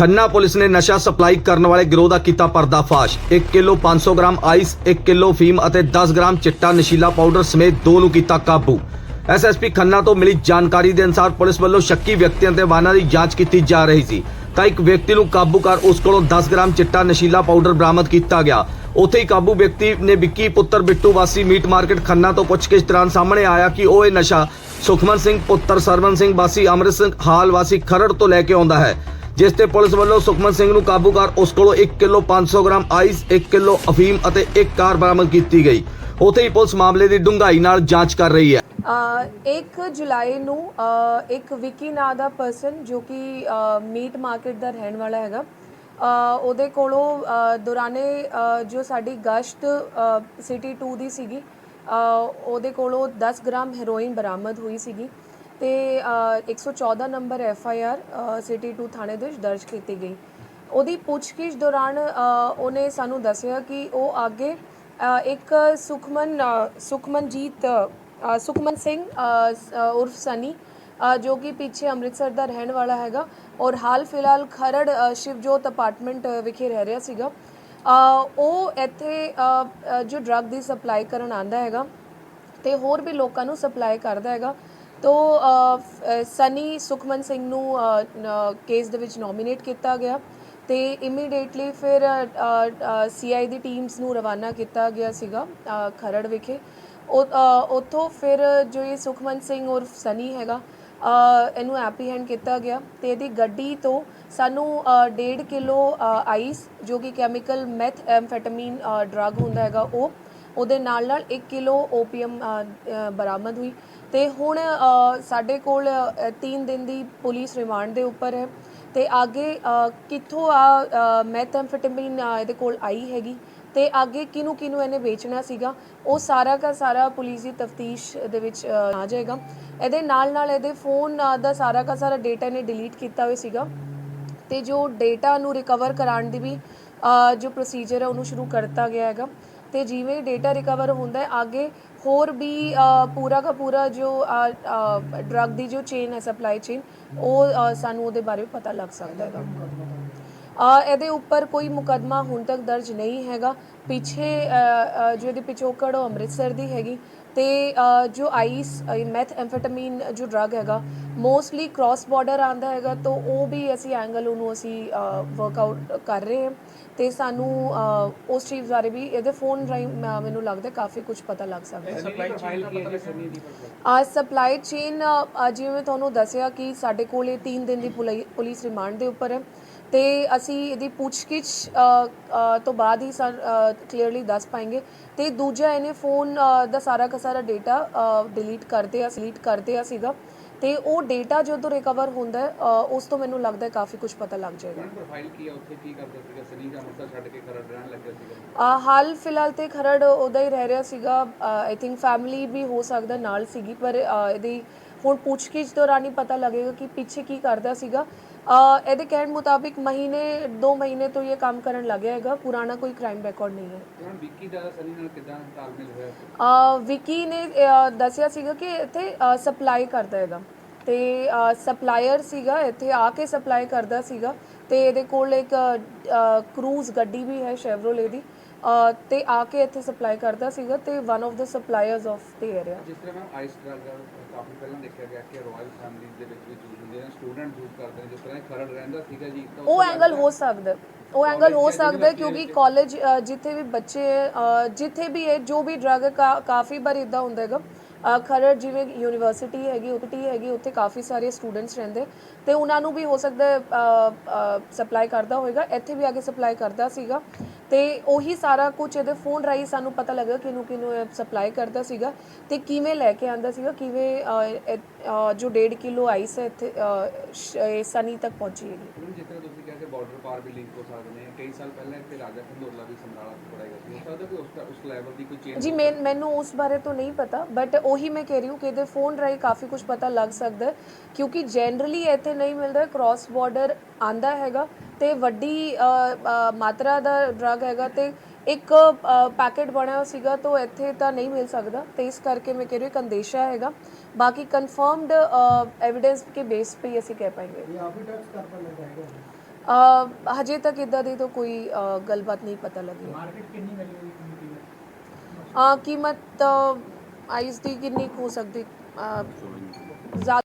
Khanna police ਨੇ ਨਸ਼ਾ supply ਕਰਨ ਵਾਲੇ ਗਿਰੋਹ ਦਾ ਕੀਤਾ ਪਰਦਾਫਾਸ਼। 1 ਕਿਲੋ 500 ਗ੍ਰਾਮ ਆਈਸ 1 ਕਿਲੋ ਫੀਮ ਅਤੇ 10 ਗ੍ਰਾਮ ਚਿੱਟਾ ਨਸ਼ੀਲਾ ਪਾਊਡਰ ਸਮੇਤ ਦੋ ਨੂੰ ਕੀਤਾ ਕਾਬੂ। ਐਸਐਸਪੀ ਖੰਨਾ ਤੋਂ ਮਿਲੀ ਜਾਣਕਾਰੀ ਦੇ ਅਨੁਸਾਰ ਪੁਲਿਸ ਵੱਲੋਂ ਸ਼ੱਕੀ ਵਿਅਕਤੀਆਂ ਤੇ ਵਾਹਨਾਂ ਦੀ ਜਾਂਚ ਕੀਤੀ ਜਾ ਰਹੀ ਸੀ। ਤਾਂ ਇੱਕ ਵਿਅਕਤੀ ਨੂੰ ਕਾਬੂ ਕਰ ਉਸ ਕੋਲੋਂ 10 ਗ੍ਰਾਮ ਚਿੱਟਾ ਨਸ਼ੀਲਾ ਪਾਊਡਰ ਬਰਾਮਦ ਕੀਤਾ ਗਿਆ। ਉੱਥੇ ਹੀ ਕਾਬੂ ਵਿਅਕਤੀ ਨੇ ਵਿੱਕੀ ਪੁੱਤਰ ਬਿੱਟੂ ਵਾਸੀ ਮੀਟ ਮਾਰਕੀਟ ਖੰਨਾ ਤੋਂ ਪੁੱਛਗਿੱਛ ਦੌਰਾਨ ਸਾਹਮਣੇ ਆਇਆ ਕਿ ਉਹ ਇਹ ਨਸ਼ਾ ਸੁਖਮਨ ਸਿੰਘ, ਪੁੱਤਰ ਸਰਵਨ ਸਿੰਘ ਵਾਸੀ, ਅੰਮ੍ਰਿਤ ਸਿੰਘ ਹਾਲ ਵਾਸੀ ਖਰੜ ਤੋਂ ਲੈ ਕੇ ਆਉਂਦਾ ਹੈ। ਜਿਸ ਤੇ ਪੁਲਿਸ ਵੱਲੋਂ ਸੁਖਮਨ ਸਿੰਘ ਨੂੰ ਕਾਬੂ ਕਰ ਉਸ ਕੋਲੋਂ 1 ਕਿਲੋ 500 ਗ੍ਰਾਮ ਆਈਸ 1 ਕਿਲੋ ਅਫੀਮ ਅਤੇ ਇੱਕ ਕਾਰ ਬਰਾਮਦ ਕੀਤੀ ਗਈ। ਉੱਥੇ ਹੀ ਪੁਲਿਸ ਮਾਮਲੇ ਦੀ ਡੂੰਘਾਈ ਨਾਲ ਜਾਂਚ ਕਰ ਰਹੀ ਹੈ। 1 ਜੁਲਾਈ ਨੂੰ ਇੱਕ ਵਿਕੀ ਨਾਂ ਦਾ ਪਰਸਨ ਜੋ ਕਿ ਮੀਟ ਮਾਰਕੀਟ ਦਾ ਰਹਿਣ ਵਾਲਾ ਹੈਗਾ ਉਹਦੇ ਕੋਲੋਂ ਦੌਰਾਨੇ ਜੋ ਸਾਡੀ ਗਸ਼ਤ ਸਿਟੀ 2 ਦੀ ਸੀਗੀ ਉਹਦੇ ਕੋਲੋਂ 10 ਗ੍ਰਾਮ ਹੈਰੋਇਨ ਬਰਾਮਦ ਹੋਈ ਸੀਗੀ। ਤੇ ਅ, 114 number F I R city 2 ਥਾਣੇ ਦੇ ਵਿੱਚ ਦਰਜ ਕੀਤੀ ਗਈ। ਉਹਦੀ ਪੁੱਛਗਿੱਛ ਦੌਰਾਨ ਉਹਨੇ ਸਾਨੂੰ ਦੱਸਿਆ ਕਿ ਉਹ ਅੱਗੇ ਅ, ਇੱਕ ਸੁਖਮਨ ਸੁਖਮਨਜੀਤ ਸੁਖਮਨ ਸਿੰਘ ਉਰਫ ਸਨੀ ਜੋ ਕਿ ਪਿੱਛੇ ਅੰਮ੍ਰਿਤਸਰ ਦਾ ਰਹਿਣ ਵਾਲਾ ਹੈਗਾ ਔਰ ਹਾਲ ਫਿਲਹਾਲ ਖਰੜ ਸ਼ਿਵਜੋਤ ਅਪਾਰਟਮੈਂਟ ਵਿਖੇ ਰਹਿ ਰਿਹਾ ਸੀਗਾ। ਉਹ ਇੱਥੇ ਜੋ ਡਰੱਗ ਦੀ ਸਪਲਾਈ ਕਰਨ ਆਂਦਾ ਹੈਗਾ ਤੇ ਹੋਰ ਵੀ ਲੋਕਾਂ ਨੂੰ ਸਪਲਾਈ ਕਰਦਾ ਹੈਗਾ ਤੋ ਸਨੀ ਸੁਖਮਨ ਸਿੰਘ ਨੂੰ ਕੇਸ ਦੇ ਵਿੱਚ ਨੋਮੀਨੇਟ ਕੀਤਾ ਗਿਆ ਤੇ ਇਮੀਡੀਏਟਲੀ ਫਿਰ ਸੀਆਈ ਦੀ ਟੀਮਸ ਨੂੰ ਰਵਾਨਾ ਕੀਤਾ ਗਿਆ ਸੀਗਾ ਖਰੜ ਵਿਖੇ। ਉਹ, ਉੱਥੋਂ ਫਿਰ ਜੋ ਇਹ ਸੁਖਮਨ ਸਿੰਘ ਉਰਫ ਸਨੀ ਹੈਗਾ ਇਹਨੂੰ ਐਪਰੀਹੈਂਡ ਕੀਤਾ ਗਿਆ ਤੇ ਇਹਦੀ ਗੱਡੀ ਤੋਂ ਸਾਨੂੰ 1.5 ਕਿਲੋ ਆਈਸ ਜੋ ਕਿ ਕੈਮੀਕਲ ਮੈਥ ਐਮਫੈਟਾਮੀਨ ਡਰੱਗ ਹੁੰਦਾ ਹੈਗਾ ਉਹ ਉਹਦੇ ਨਾਲ ਨਾਲ 1 ਕਿਲੋ ਓਪੀਅਮ ਬਰਾਮਦ ਹੋਈ। ਤੇ ਹੁਣ ਸਾਡੇ ਕੋਲ 3 ਦਿਨ ਦੀ ਪੁਲਿਸ ਰਿਮਾਂਡ ਦੇ ਉੱਪਰ ਹੈ ਤੇ ਅੱਗੇ ਕਿੱਥੋਂ ਆ ਮੈਥੈਮਫੈਟਾਮੀਨ ਇਹਦੇ ਕੋਲ ਆਈ ਹੈਗੀ ਤੇ ਅੱਗੇ ਕਿਨੂੰ ਕਿਨੂੰ ਇਹਨੇ ਵੇਚਣਾ ਸੀਗਾ, ਉਹ ਸਾਰਾ ਦਾ ਸਾਰਾ ਪੁਲਿਸ ਦੀ ਤਫਤੀਸ਼ ਦੇ ਵਿੱਚ ਆ ਜਾਏਗਾ। ਇਹਦੇ ਨਾਲ ਨਾਲ ਇਹਦੇ ਫੋਨ ਦਾ ਸਾਰਾ ਦਾ ਸਾਰਾ ਡਾਟਾ ਇਹਨੇ ਡਿਲੀਟ ਕੀਤਾ ਹੋਇਆ ਸੀਗਾ ਤੇ ਜੋ ਡਾਟਾ ਨੂੰ ਰਿਕਵਰ ਕਰਾਉਣ ਦੀ ਵੀ ਜੋ ਪ੍ਰੋਸੀਜਰ ਹੈ, ਉਹਨੂੰ ਸ਼ੁਰੂ ਕਰਤਾ ਗਿਆ ਹੈਗਾ ਤੇ ਜਿਵੇਂ ਡਾਟਾ ਰਿਕਵਰ ਹੁੰਦਾ ਹੈ, ਅੱਗੇ ਹੋਰ ਵੀ ਪੂਰਾ ਦਾ ਪੂਰਾ ਜੋ ਡਰੱਗ ਦੀ ਜੋ ਚੇਨ ਹੈ ਸਪਲਾਈ ਚੇਨ ਉਹ ਸਾਨੂੰ ਉਹਦੇ ਬਾਰੇ ਪਤਾ ਲੱਗ ਸਕਦਾ ਹੈਗਾ। ਇਹਦੇ ਉੱਪਰ ਕੋਈ ਮੁਕਦਮਾ ਹੁਣ ਤੱਕ ਦਰਜ ਨਹੀਂ ਹੈਗਾ। ਪਿੱਛੇ ਜੋ ਇਹਦੀ ਪਿਛੋਕੜ ਉਹ ਅੰਮ੍ਰਿਤਸਰ ਦੀ ਹੈਗੀ। ਤੇ ਜੋ ਆਈਸ ਮੈਥ ਐਮਫੈਟਾਮੀਨ ਜੋ ਡਰੱਗ ਹੈਗਾ ਮੋਸਟਲੀ ਕ੍ਰਾਸ ਬਾਰਡਰ ਆਂਦਾ ਹੈਗਾ ਤਾਂ ਉਹ ਵੀ ਅਸੀਂ ਐਂਗਲ ਉਹਨੂੰ ਅਸੀਂ ਵਰਕਆਊਟ ਕਰ ਰਹੇ ਹਾਂ। ਤੇ ਸਾਨੂੰ ਉਸ ਚੀਜ਼ ਬਾਰੇ ਵੀ ਇਹਦੇ ਫੋਨ ਮ- ਮੈਨੂੰ ਲੱਗਦਾ ਕਾਫੀ ਕੁਝ ਪਤਾ ਲੱਗ ਸਕਦਾ ਹੈ। ਸਪਲਾਈ ਚੇਨ ਜਿਵੇਂ ਤੁਹਾਨੂੰ ਦੱਸਿਆ ਕਿ ਸਾਡੇ ਕੋਲ ਇਹ 3 ਦਿਨ ਦੀ ਪੁਲਿ- ਪੁਲਿਸ ਰਿਮਾਂਡ ਦੇ ਉੱਪਰ ਹੈ। ਤੇ ਅਸੀਂ ਇਹਦੀ ਪੁੱਛਗਿੱਛ ਤੋਂ ਬਾਅਦ ਹੀ ਸਰ ਕਲੀਅਰਲੀ ਦੱਸ ਪਾएंगे ਤੇ ਦੂਜਾ ਇਹਨੇ ਫੋਨ ਦਾ ਸਾਰਾ ਦਾ ਸਾਰਾ ਡਾਟਾ ਡਿਲੀਟ ਕਰਦੇ ਆ ਸਲੀਟ ਕਰਦੇ ਆ ਸੀਗਾ। ਤੇ ਉਹ ਡਾਟਾ ਜਦੋਂ ਰਿਕਵਰ ਹੁੰਦਾ ਉਸ ਤੋਂ ਮੈਨੂੰ ਲੱਗਦਾ ਹੈ ਕਾਫੀ ਕੁਝ ਪਤਾ ਲੱਗ ਜਾਏਗਾ। ਪ੍ਰੋਫਾਈਲ ਕੀ ਹੈ ਉੱਥੇ ਕੀ ਕਰਦਾ ਸੀਗਾ? ਸਨੀ ਦਾ ਮਤਲਬ ਛੱਡ ਕੇ ਖਰੜ ਰਹਿਣ ਲੱਗਿਆ ਸੀਗਾ? ਆ ਹਾਲ ਫਿਲਹਾਲ ਤੇ ਖਰੜ ਉਹਦਾ ਹੀ ਰਹਿ ਰਿਹਾ ਸੀਗਾ। ਆਈ ਥਿੰਕ ਫੈਮਿਲੀ ਵੀ ਹੋ ਸਕਦਾ ਨਾਲ ਸੀਗੀ ਪਰ ਇਹਦੀ ਹੁਣ ਪੁੱਛਗਿੱਛ ਦੌਰਾਨ ਹੀ ਪਤਾ ਲੱਗੇਗਾ ਕਿ ਪਿੱਛੇ ਕੀ ਕਰਦਾ ਸੀਗਾ। ਇਹਦੇ ਕਹਿਣ ਮੁਤਾਬਿਕ ਮਹੀਨੇ 2 ਮਹੀਨੇ ਤੋਂ ਇਹ ਕੰਮ ਕਰਨ ਲੱਗਿਆ ਹੈਗਾ। ਪੁਰਾਣਾ ਕੋਈ ਕ੍ਰਾਈਮ ਰਿਕਾਰਡ ਨਹੀਂ ਹੈ। ਹੁਣ ਵਿੱਕੀ ਦਾ ਸਨੀ ਨਾਲ ਕਿਦਾਂ ਤਾਲਮੇਲ ਹੋਇਆ? ਸੀ? ਅ, ਵਿਕੀ ਨੇ ਅ, ਦੱਸਿਆ ਸੀਗਾ ਕਿ ਇੱਥੇ ਸਪਲਾਈ ਕਰਦਾ ਹੈਗਾ। ਤੇ ਸਪਲਾਇਰ ਸੀਗਾ ਇੱਥੇ ਆ ਕੇ ਸਪਲਾਈ ਕਰਦਾ ਸੀਗਾ। ਤੇ ਇਹਦੇ ਕੋਲ ਇੱਕ ਕਰੂਜ਼ ਗੱਡੀ ਵੀ ਹੈ ਸ਼ੈਵਰੋਲੇ ਦੀ। ਤੇ ਆ ਕੇ ਇੱਥੇ ਸਪਲਾਈ ਕਰਦਾ ਸੀਗਾ ਤੇ ਵਨ ਆਫ ਦਾ ਸਪਲਾਇਰਸ ਆਫ ਦ ਏਰੀਆ ਜਿਸ ਤਰ੍ਹਾਂ ਮੈਂ ਆਈਸ ਡਰੱਗ ਕਾਫੀ ਪਹਿਲਾਂ ਦੇਖਿਆ ਗਿਆ ਕਿ ਰਾਇਲ ਫੈਮਿਲੀ ਦੇ ਵਿੱਚ ਵੀ ਯੂਜ਼ ਹੁੰਦੇ ਨੇ ਸਟੂਡੈਂਟ ਯੂਜ਼ ਕਰਦੇ ਨੇ ਜਿਸ ਤਰ੍ਹਾਂ ਇਹ ਖਰੜ ਰਹਿੰਦਾ ਸੀਗਾ ਜੀ ਤਾਂ ਉਹ ਐਂਗਲ ਹੋ ਸਕਦਾ। ਉਹ ਐਂਗਲ ਹੋ ਸਕਦਾ ਕਿਉਂਕਿ ਕਾਲਜ ਜਿੱਥੇ ਵੀ ਬੱਚੇ ਜਿੱਥੇ ਵੀ ਹੈ ਜੋ ਵੀ ਡਰਗ ਕਾਫੀ ਵਾਰ ਇਦਾਂ ਹੁੰਦਾ ਹੈਗਾ ਖਰੜ ਜਿਵੇਂ ਯੂਨੀਵਰਸਿਟੀ ਹੈਗੀ ਉਕਟੀ ਹੈਗੀ, ਉੱਥੇ ਕਾਫੀ ਸਾਰੇ ਸਟੂਡੈਂਟਸ ਰਹਿੰਦੇ। ਤੇ ਉਹਨਾਂ ਨੂੰ ਵੀ ਹੋ ਸਕਦਾ ਸਪਲਾਈ ਕਰਦਾ ਹੋਵੇਗਾ ਇੱਥੇ ਵੀ ਆ ਕੇ ਸਪਲਾਈ ਕਰਦਾ ਸੀਗਾ। ਤੇ ਉਹੀ ਸਾਰਾ ਕੁਝ ਇਹਦੇ ਫੋਨ ਰਾਹੀਂ ਸਾਨੂੰ ਪਤਾ ਲੱਗਾ ਕਿਨੂੰ ਕਿਨੂੰ ਇਹ ਸਪਲਾਈ ਕਰਦਾ ਸੀਗਾ। ਤੇ ਕਿਵੇਂ ਲੈ ਕੇ ਆਂਦਾ ਸੀਗਾ, ਕਿਵੇਂ ਜੋ 1.5 ਕਿਲੋ ਆਈਸ ਹੈ ਇੱਥੇ ਸਨੀ ਤੱਕ ਪਹੁੰਚੀ ਹੈਗੀ। ਵਪਾਰ ਵੀ ਲਿੰਕ ਹੋ ਸਕਦੇ ਨੇ ਕਈ ਸਾਲ ਪਹਿਲਾਂ ਇੱਥੇ ਰਾਜਾ ਖੰਡੋਲਾ ਵੀ ਸਮਰਾਲਾ ਤੋਂ ਪੜਾਇਆ ਗਿਆ ਹੋ ਸਕਦਾ ਕੋਈ ਉਸ ਉਸ ਲੈਵਲ ਦੀ ਕੋਈ ਚੇਂਜ ਜੀ ਮੈਂ ਮੈਨੂੰ ਉਸ ਬਾਰੇ ਤੋਂ ਨਹੀਂ ਪਤਾ ਬਟ ਉਹੀ ਮੈਂ ਕਹਿ ਰਹੀ ਹਾਂ ਕਿ ਇਹਦੇ ਫੋਨ ਰਾਈ ਕਾਫੀ ਕੁਝ ਪਤਾ ਲੱਗ ਸਕਦਾ ਕਿਉਂਕਿ ਜਨਰਲੀ ਇੱਥੇ ਨਹੀਂ ਮਿਲਦਾ ਕ੍ਰਾਸ ਬਾਰਡਰ ਆਂਦਾ ਹੈਗਾ ਤੇ ਵੱਡੀ ਮਾਤਰਾ ਦਾ ਡਰਗ ਹੈਗਾ ਤੇ ਇੱਕ ਪੈਕੇਟ ਬਣਿਆ ਸੀਗਾ ਤੋਂ ਇੱਥੇ ਤਾਂ ਨਹੀਂ ਮਿਲ ਸਕਦਾ ਤੇ ਇਸ ਕਰਕੇ ਮੈਂ ਕਹਿ ਰਹੀ ਹਾਂ ਕੰਦੇਸ਼ਾ ਹੈਗਾ। ਬਾਕੀ ਕਨਫਰਮਡ ਐਵੀਡੈਂਸ ਕੇ ਬੇਸ ਤੇ ਅਸੀਂ ਕਹਿ ਪਾਏਗੇ। ਇਹ ਆਪ ਹੀ ਟੱਚ ਕਰ ਅ, ਹਜੇ ਤੱਕ ਇਦਾਂ ਦੀ ਤਾਂ ਕੋਈ ਅ, ਗੱਲਬਾਤ ਨਹੀਂ ਪਤਾ ਲੱਗੀ। ਮਾਰਕੀਟ ਕਿੰਨੀ ਮਿਲੀ ਹੋਈ ਕਮੇਟੀ ਅ, ਕੀਮਤ ਆਈਸ ਦੀ ਕਿੰਨੀ ਕੁ ਹੋ ਸਕਦੀ ਅ, ਜ਼ਿਆਦਾ